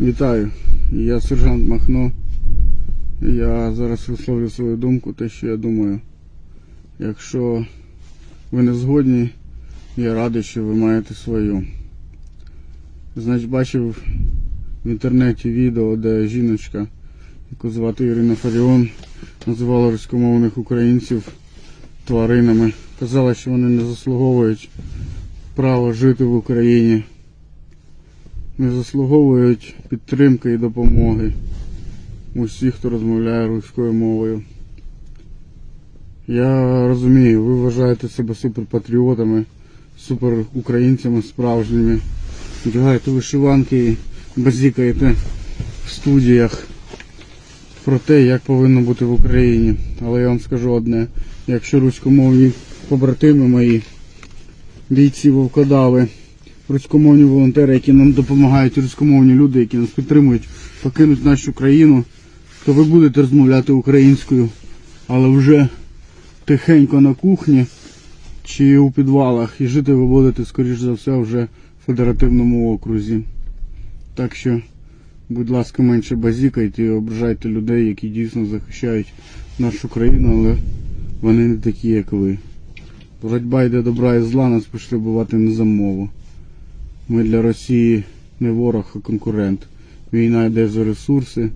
Вітаю, я сержант Махно. Я зараз висловлю свою думку, те, що я думаю. Якщо ви не згодні, я радий, що ви маєте свою. Значить, бачив в інтернеті відео, де жіночка, яку звати Ірина Фаріон, називала руськомовних українців тваринами. Казала, що вони не заслуговують право жити в Україні не заслуговують підтримки і допомоги усіх, хто розмовляє руською мовою. Я розумію, ви вважаєте себе суперпатріотами, суперукраїнцями справжніми. Вдягаєте вишиванки і базікаєте в студіях про те, як повинно бути в Україні. Але я вам скажу одне, якщо руськомовні побратими мої, бійці вовкодави, руськомовні волонтери, які нам допомагають, руськомовні люди, які нас підтримують, покинуть нашу країну, то ви будете розмовляти українською, але вже тихенько на кухні чи у підвалах. І жити ви будете, скоріш за все, вже в федеративному окрузі. Так що, будь ласка, менше базікайте і ображайте людей, які дійсно захищають нашу країну, але вони не такі, як ви. Боротьба йде добра і зла, нас пішли бувати не за мову. Ми для Росії не ворог, а конкурент. Війна йде за ресурси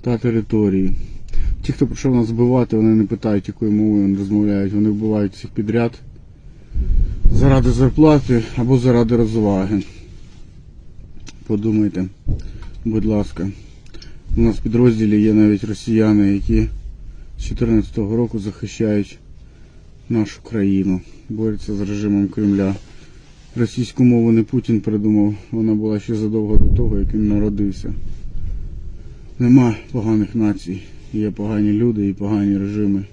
та території. Ті, хто прийшов нас вбивати, вони не питають, якою мовою вони розмовляють. Вони вбивають всіх підряд заради зарплати або заради розваги. Подумайте, будь ласка. У нас в підрозділі є навіть росіяни, які з 2014 року захищають нашу країну, борються з режимом Кремля. Російську мову не Путін придумав, вона була ще задовго до того, як він народився. Нема поганих націй, є погані люди і погані режими.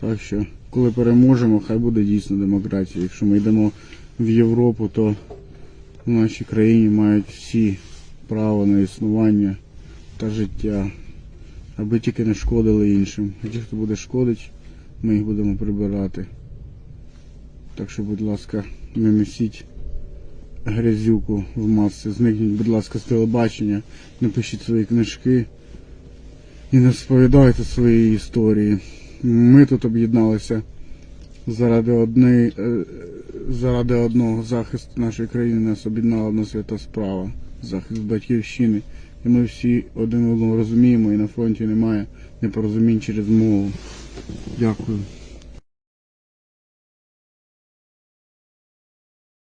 Так що, коли переможемо, хай буде дійсно демократія. Якщо ми йдемо в Європу, то в нашій країні мають всі право на існування та життя, аби тільки не шкодили іншим. А ті, хто буде шкодити, ми їх будемо прибирати. Так що, будь ласка, не несіть грязюку в маси. Зникніть, будь ласка, з телебачення, напишіть свої книжки і не сповідайте свої історії. Ми тут об'єдналися заради е, заради одного захисту нашої країни нас об'єднала одна свята справа, захист батьківщини. І ми всі один одного розуміємо, і на фронті немає непорозумінь через мову. Дякую.